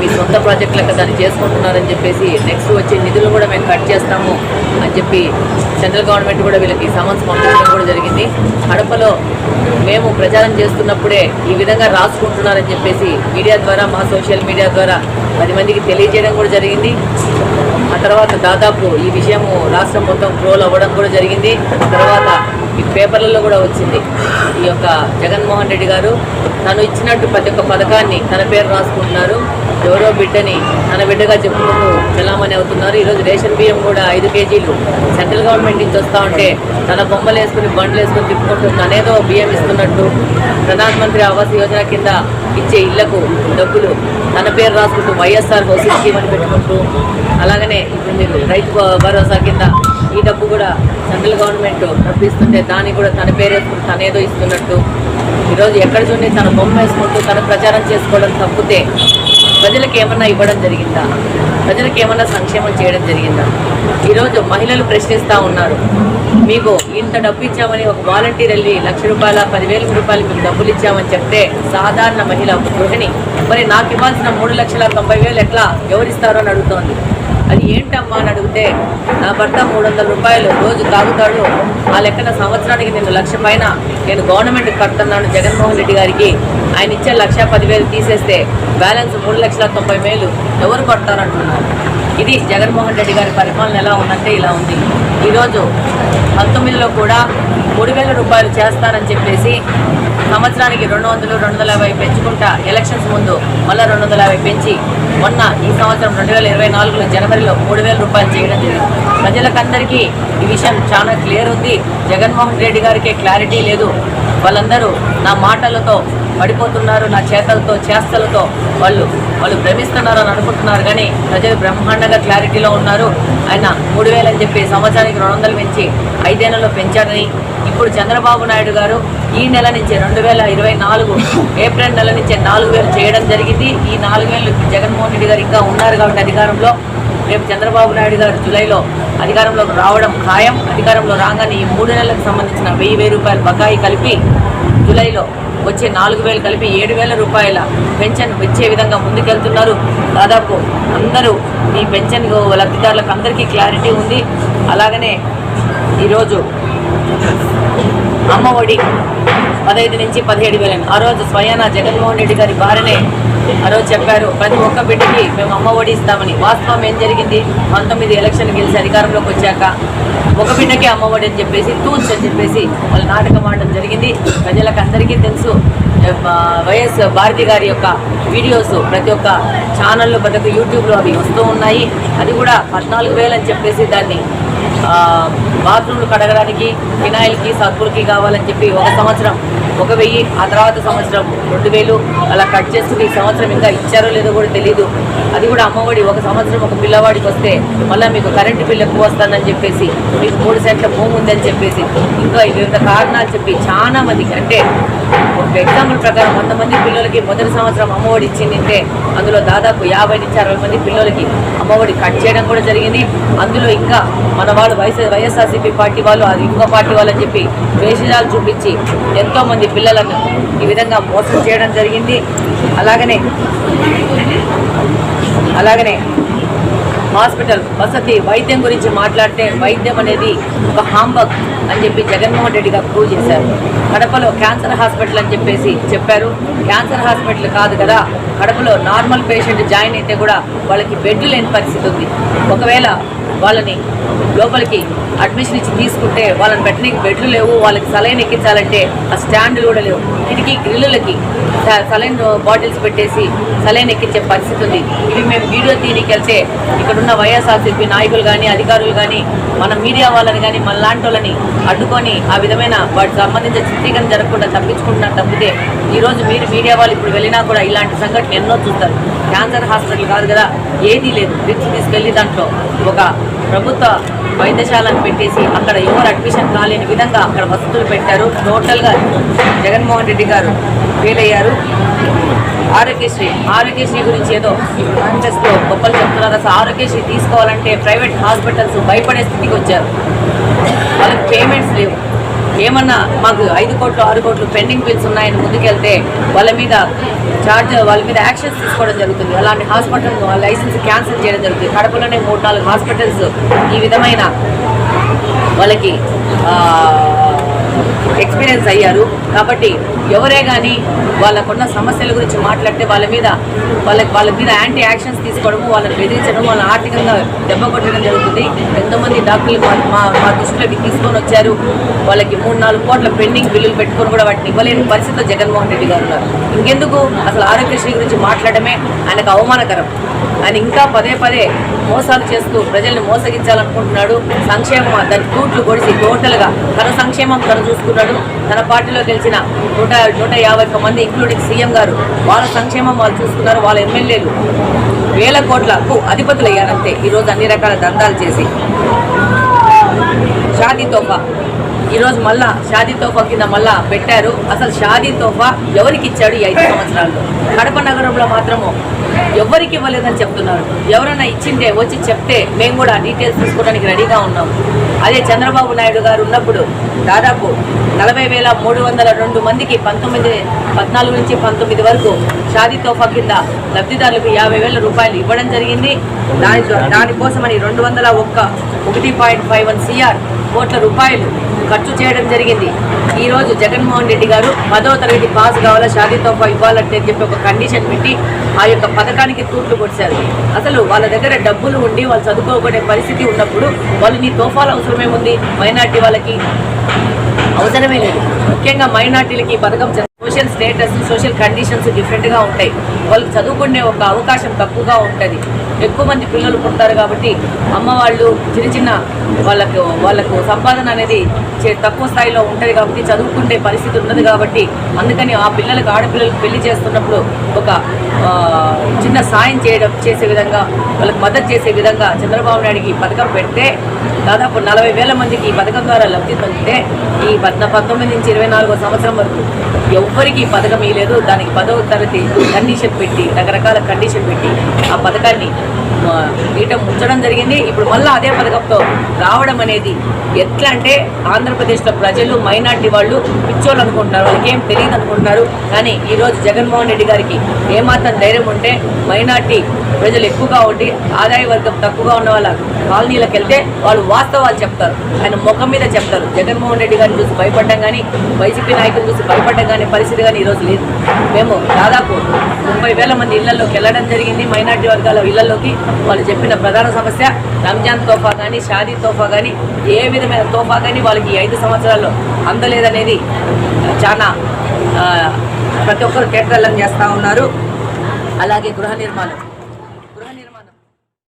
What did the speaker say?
మీ సొంత ప్రాజెక్ట్ లెక్క దాన్ని చేసుకుంటున్నారని చెప్పేసి నెక్స్ట్ వచ్చే నిధులు కూడా మేము కట్ చేస్తాము అని చెప్పి సెంట్రల్ గవర్నమెంట్ కూడా వీళ్ళకి సమన్స్ పంపించడం కూడా జరిగింది. కడపలో మేము ప్రచారం చేస్తున్నప్పుడే ఈ విధంగా రాసుకుంటున్నారని చెప్పేసి మీడియా ద్వారా మా సోషల్ మీడియా ద్వారా పది మందికి తెలియజేయడం కూడా జరిగింది. ఆ తర్వాత దాదాపు ఈ విషయము రాష్ట్రం మొత్తం ట్రోల్ అవ్వడం కూడా జరిగింది. తర్వాత ఈ పేపర్లలో కూడా వచ్చింది. ఈ యొక్క జగన్మోహన్ రెడ్డి గారు తను ఇచ్చినట్టు ప్రతి ఒక్క పథకాన్ని తన పేరు రాసుకుంటున్నారు. ఎవరో బిడ్డని తన బిడ్డగా చెప్పుకుంటూ చలామణి అవుతున్నారు. ఈరోజు రేషన్ బియ్యం కూడా ఐదు కేజీలు. సెంట్రల్ గవర్నమెంట్ నుంచి వస్తూ ఉంటే తన బొమ్మలు వేసుకుని బండ్లు వేసుకుని తిప్పుకుంటూ తనేదో బియ్యం ఇస్తున్నట్టు ప్రధానమంత్రి ఆవాస్ యోజన కింద ఇచ్చే ఇళ్ళకు డబ్బులు తన పేరు రాసుకుంటూ వైఎస్ఆర్ హౌసింగ్ స్కీమ్ అని పెట్టుకుంటూ అలాగనే ఇప్పుడు మీరు రైతు భరోసా కింద ఈ డబ్బు కూడా సెంట్రల్ గవర్నమెంట్ డబ్బు ఇస్తుంటే దాన్ని కూడా తన పేరు వేసుకుంటూ తనేదో ఇస్తున్నట్టు. ఈరోజు ఎక్కడ చూడండి తన బొమ్మ వేసుకుంటూ తన ప్రచారం చేసుకోవడం తప్పితే ప్రజలకు ఏమన్నా ఇవ్వడం జరిగిందా? ప్రజలకు ఏమన్నా సంక్షేమం చేయడం జరిగిందా? ఈరోజు మహిళలు ప్రశ్నిస్తూ ఉన్నారు. మీకు ఇంత డబ్బు ఇచ్చామని ఒక వాలంటీర్ వెళ్ళి లక్ష రూపాయల పదివేల రూపాయలు మీకు డబ్బులు ఇచ్చామని చెప్తే సాధారణ మహిళ ఒక గృహిణి మరి నాకు ఇవ్వాల్సిన మూడు లక్షల తొంభై వేలు ఎట్లా ఎవరిస్తారో అని అడుగుతోంది. అది ఏంటమ్మా అని అడిగితే నా భర్త మూడు వందల రూపాయలు రోజు తాగుతాడు. ఆ లెక్కన సంవత్సరానికి నేను లక్ష పైన నేను గవర్నమెంట్ కడుతున్నాను జగన్మోహన్ రెడ్డి గారికి. ఆయన ఇచ్చే లక్ష పదివేలు తీసేస్తే బ్యాలెన్స్ మూడు లక్షల తొంభై వేలు ఎవరు కొడతారంటున్నారు? ఇది జగన్మోహన్ రెడ్డి గారి పరిపాలన ఎలా ఉందంటే ఇలా ఉంది. ఈరోజు పంతొమ్మిదిలో కూడా మూడు వేల రూపాయలు చేస్తారని చెప్పేసి సంవత్సరానికి రెండు వందలు రెండు వందల యాభై పెంచుకుంటా ఎలక్షన్స్ ముందు మళ్ళీ రెండు వందల యాభై పెంచి మొన్న ఈ సంవత్సరం రెండు వేల ఇరవై నాలుగులో జనవరిలో మూడు వేల రూపాయలు చేయడం జరిగింది. ప్రజలకందరికీ ఈ విషయం చాలా క్లియర్ ఉంది. జగన్మోహన్ రెడ్డి గారికే క్లారిటీ లేదు. వాళ్ళందరూ నా మాటలతో పడిపోతున్నారు నా చేతలతో చేస్తలతో వాళ్ళు వాళ్ళు భ్రమిస్తున్నారు అని అనుకుంటున్నారు. కానీ ప్రజలు బ్రహ్మాండంగా క్లారిటీలో ఉన్నారు. ఆయన మూడు వేలు అని చెప్పి సంవత్సరానికి రెండు వందలు పెంచి ఐదేళ్ళలో పెంచారని ఇప్పుడు చంద్రబాబు నాయుడు గారు ఈ నెల నుంచి రెండు వేల ఇరవై నాలుగు ఏప్రిల్ నెల నుంచి నాలుగు వేలు చేయడం జరిగింది. ఈ నాలుగు వేలు జగన్మోహన్ రెడ్డి గారు ఇంకా ఉన్నారు కాబట్టి అధికారంలో. రేపు చంద్రబాబు నాయుడు గారు జూలైలో అధికారంలోకి రావడం ఖాయం. అధికారంలో రాగానే ఈ మూడు నెలలకు సంబంధించిన వెయ్యి వెయ్యి రూపాయల బకాయి కలిపి జూలైలో వచ్చే నాలుగు వేలు కలిపి ఏడు వేల రూపాయల పెన్షన్ వచ్చే విధంగా ముందుకెళ్తున్నారు. దాదాపు అందరూ ఈ పెన్షన్ లబ్ధిదారులకు అందరికీ క్లారిటీ ఉంది. అలాగనే ఈరోజు అమ్మ ఒడి పదహైదు నుంచి పదిహేడు వేలని. ఆ రోజు స్వయాన జగన్మోహన్ రెడ్డి గారి భార్యనే ఆ రోజు చెప్పారు ప్రతి ఒక్క బిడ్డకి మేము అమ్మ ఒడి ఇస్తామని వాస్తవం ఏం జరిగింది? పంతొమ్మిది ఎలక్షన్ గెలిచి అధికారంలోకి వచ్చాక ఒక బిడ్డకి అమ్మ ఒడి అని చెప్పేసి తూచ్ అని చెప్పేసి వాళ్ళు నాటకం ఆడడం జరిగింది. ప్రజలకు అందరికీ తెలుసు వైఎస్ భారతి గారి యొక్క వీడియోస్ ప్రతి ఒక్క ఛానల్లో ప్రతి ఒక్క యూట్యూబ్లో అవి వస్తూ ఉన్నాయి. అది కూడా పద్నాలుగు వేలు అని చెప్పేసి దాన్ని బాత్రూమ్లు కడగడానికి ఫినాయిల్కి సర్పులకి కావాలని చెప్పి ఒక సంవత్సరం ఒక వెయ్యి ఆ తర్వాత సంవత్సరం రెండు వేలు అలా కట్ చేసుకుని ఈ సంవత్సరం ఇంకా ఇచ్చారో లేదో కూడా తెలియదు అది కూడా అమ్మఒడి. ఒక సంవత్సరం ఒక పిల్లవాడికి వస్తే మళ్ళీ మీకు కరెంటు బిల్లు ఎక్కువ వస్తుందని చెప్పేసి మీకు మూడు సెంట్ల భూమి ఉందని చెప్పేసి ఇంకా వివిధ కారణాలు చెప్పి చాలా మందికి అంటే ఒక ఎగ్జాంపుల్ ప్రకారం వంద మంది పిల్లలకి మొదటి సంవత్సరం అమ్మఒడి ఇచ్చిందంటే అందులో దాదాపు యాభై నుంచి అరవై మంది పిల్లలకి అమ్మఒడి కట్ చేయడం కూడా జరిగింది. అందులో ఇంకా మన వాళ్ళు వైఎస్ వైఎస్ఆర్సీపీ పార్టీ వాళ్ళు అది ఇంకో పార్టీ వాళ్ళు అని చెప్పి వేషాలు చూపించి ఎంతోమంది పిల్లలను ఈ విధంగా మోసం చేయడం జరిగింది. అలాగనే అలాగనే హాస్పిటల్ వసతి వైద్యం గురించి మాట్లాడితే వైద్యం అనేది ఒక హాంబక్ అని చెప్పి జగన్మోహన్ రెడ్డి గారు ప్రూవ్ చేశారు. కడపలో క్యాన్సర్ హాస్పిటల్ అని చెప్పేసి చెప్పారు. క్యాన్సర్ హాస్పిటల్ కాదు కదా కడపలో నార్మల్ పేషెంట్ జాయిన్ అయితే కూడా వాళ్ళకి బెడ్ లేని పరిస్థితి ఉంది. ఒకవేళ వాళ్ళని లోపలికి అడ్మిషన్ ఇచ్చి తీసుకుంటే వాళ్ళని పెట్టడానికి బెడ్లు లేవు వాళ్ళకి సలైన్ ఎక్కించాలంటే ఆ స్టాండ్లు కూడా లేవు. కిటికీ గ్రిల్లులకి సలైన్ బాటిల్స్ పెట్టేసి సలైన్ ఎక్కించే పరిస్థితి ఉంది. ఇవి మేము వీడియో తీయడానికి వెళ్తే ఇక్కడున్న వైఎస్ఆర్సీపీ నాయకులు కానీ అధికారులు కానీ మన మీడియా వాళ్ళని కానీ మన లాంటి వాళ్ళని అడ్డుకొని ఆ విధమైన వాటికి సంబంధించిన చిత్రీకరణ జరగకుండా తప్పించుకుంటున్నారు తప్పితే ఈరోజు మీరు మీడియా వాళ్ళు ఇప్పుడు వెళ్ళినా కూడా ఇలాంటి సంఘటన ఎన్నో చూస్తారు. క్యాన్సర్ హాస్పిటల్ కాదు కదా ఏదీ లేదు. రిక్స్ తీసుకెళ్ళి దాంట్లో ఒక ప్రభుత్వ వైద్యశాలను పెట్టేసి అక్కడ ఎవరు అడ్మిషన్ కాలేని విధంగా అక్కడ వసతులు పెట్టారు. టోటల్గా జగన్మోహన్ రెడ్డి గారు ఫెయిల్ ఆరోగ్యశ్రీ ఆరోగ్యశ్రీ గురించి ఏదో కాంగ్రెస్లో గొప్పలు చెప్తున్నారు. అసలు ఆరోగ్యశ్రీ తీసుకోవాలంటే ప్రైవేట్ హాస్పిటల్స్ భయపడే స్థితికి వచ్చారు. వాళ్ళకి పేమెంట్స్ లేవు. ఏమన్నా మాకు ఐదు కోట్లు ఆరు కోట్లు పెండింగ్ బిల్స్ ఉన్నాయని ముందుకెళ్తే వాళ్ళ మీద చార్జ్ వాళ్ళ మీద యాక్షన్స్ తీసుకోవడం జరుగుతుంది. అలాంటి హాస్పిటల్ లైసెన్స్ క్యాన్సిల్ చేయడం జరుగుతుంది. కడపలోనే మూడు నాలుగు హాస్పిటల్స్ ఈ విధమైన వాళ్ళకి ఎక్స్పీరియన్స్ అయ్యారు. కాబట్టి ఎవరే కానీ వాళ్ళకున్న సమస్యల గురించి మాట్లాడితే వాళ్ళ మీద వాళ్ళకి వాళ్ళ మీద యాంటీ యాక్షన్స్ తీసుకోవడము వాళ్ళని బెదిరించడం వాళ్ళని ఆర్థికంగా దెబ్బ కొట్టడం జరుగుతుంది. ఎంతోమంది డాక్టర్లు మా మా మా దృష్టిలోకి తీసుకొని వచ్చారు. వాళ్ళకి మూడు నాలుగు కోట్ల పెండింగ్ బిల్లులు పెట్టుకొని కూడా వాటిని ఇవ్వలేని పరిస్థితిలో జగన్మోహన్ రెడ్డి గారు ఉన్నారు. ఇంకెందుకు అసలు ఆరోగ్యశ్రీ గురించి మాట్లాడమే ఆయనకు అవమానకరం. ఆయన ఇంకా పదే పదే మోసాలు చేస్తూ ప్రజల్ని మోసగించాలనుకుంటున్నాడు. సంక్షేమం దాని కూట్లు కొడిసి టోటల్గా తన సంక్షేమం తను చూసుకున్నాడు. తన పార్టీలో గెలిచిన నూట నూట యాభై ఒక్క మంది ఇంక్లూడింగ్ సీఎం గారు వాళ్ళ సంక్షేమం వాళ్ళు చూసుకున్నారు. వాళ్ళ ఎమ్మెల్యేలు వేల కోట్లకు అధిపతులు అయ్యారంతే ఈరోజు అన్ని రకాల దందాలు చేసి. షాదీ తోఫా. ఈరోజు మళ్ళా షాదీ తోఫా కింద మళ్ళా పెట్టారు. అసలు షాదీ తోఫా ఎవరికి ఇచ్చాడు ఈ ఐదు సంవత్సరాల్లో? కడప నగరంలో మాత్రము ఎవరికి ఇవ్వలేదని చెప్తున్నారు. ఎవరైనా ఇచ్చింటే వచ్చి చెప్తే మేము కూడా డీటెయిల్స్ తీసుకోవడానికి రెడీగా ఉన్నాం. అదే చంద్రబాబు నాయుడు గారు ఉన్నప్పుడు దాదాపు నలభై వేల మూడు వందల రెండు మందికి పంతొమ్మిది పద్నాలుగు నుంచి పంతొమ్మిది వరకు షాదీ తోఫా కింద లబ్ధిదారులకు యాభై వేల రూపాయలు ఇవ్వడం జరిగింది. దాని దానికోసమని రెండు వందల ఒక్క ఒకటి పాయింట్ ఫైవ్ వన్ సిఆర్ కోట్ల రూపాయలు ఖర్చు చేయడం జరిగింది. ఈరోజు జగన్మోహన్ రెడ్డి గారు పదో తరగతి పాస్ కావాలా షాదీ తోఫా ఇవ్వాలంటే చెప్పి ఒక కండిషన్ పెట్టి ఆ యొక్క పథకానికి తూట్లు పొడిచారు అసలు వాళ్ళ దగ్గర డబ్బులు ఉండి వాళ్ళు చదువుకోకునే పరిస్థితి ఉన్నప్పుడు వాళ్ళు నీ తోఫాలు అవసరమేముంది మైనార్టీ వాళ్ళకి అవసరమే లేదు. ముఖ్యంగా మైనార్టీలకి ఈ పథకం సోషల్ స్టేటస్ సోషల్ కండిషన్స్ డిఫరెంట్గా ఉంటాయి. వాళ్ళకి చదువుకునే ఒక అవకాశం తక్కువగా ఉంటుంది. ఎక్కువ మంది పిల్లలు పుడతారు కాబట్టి అమ్మ వాళ్ళు చిన్న చిన్న వాళ్ళకు వాళ్ళకు సంపాదన అనేది చే- తక్కువ స్థాయిలో ఉంటుంది కాబట్టి చదువుకునే పరిస్థితి ఉన్నది కాబట్టి అందుకని ఆ పిల్లలకు ఆడపిల్లలకు పెళ్ళి చేస్తున్నప్పుడు ఒక చిన్న సాయం చేయడం చేసే విధంగా వాళ్ళకి మద్దతు చేసే విధంగా చంద్రబాబు నాయుడికి ఈ పథకం పెడితే దాదాపు నలభై వేల మందికి ఈ పథకం ద్వారా లబ్ధి పొందితే ఈ పద్న పంతొమ్మిది నుంచి ఇరవై నాలుగో సంవత్సరం వరకు ఎవ్వరికి పథకం ఇవ్వలేదు దానికి పదవ తరగతి కండిషన్ పెట్టి రకరకాల కండిషన్ పెట్టి ఆ పథకాన్ని ఈట ముంచడం జరిగింది. ఇప్పుడు మళ్ళీ అదే పథకంతో రావడం అనేది ఎట్లా అంటే ఆంధ్రప్రదేశ్లో ప్రజలు మైనార్టీ వాళ్ళు పిచ్చోళ్ళు అనుకుంటున్నారు. వాళ్ళకి ఏం తెలియదు అనుకుంటున్నారు కానీ ఈరోజు జగన్మోహన్ రెడ్డి గారికి ఏమాత్రం ధైర్యం ఉంటే మైనార్టీ ప్రజలు ఎక్కువగా ఉండి ఆదాయ వర్గం తక్కువగా ఉన్న వాళ్ళ కాలనీలకు వెళ్తే వాళ్ళు వాస్తవాలు చెప్తారు. ఆయన ముఖం మీద చెప్తారు. జగన్మోహన్ రెడ్డి గారిని చూసి భయపడ్డం కానీ వైసీపీ నాయకులు చూసి భయపడ్డం కానీ పరిస్థితి కానీ ఈరోజు లేదు. మేము దాదాపు ముప్పై వేల మంది ఇళ్ళలోకి వెళ్ళడం జరిగింది. మైనార్టీ వర్గాల ఇళ్ళలోకి వాళ్ళు చెప్పిన ప్రధాన సమస్య రంజాన్ తోఫా కానీ షాదీ తోఫా కానీ ఏ విధమైన తోఫా కానీ వాళ్ళకి ఐదు సంవత్సరాల్లో అందలేదనేది చాలా ప్రతి ఒక్కరు కేటలం చేస్తూ ఉన్నారు. అలాగే గృహ నిర్మాణం.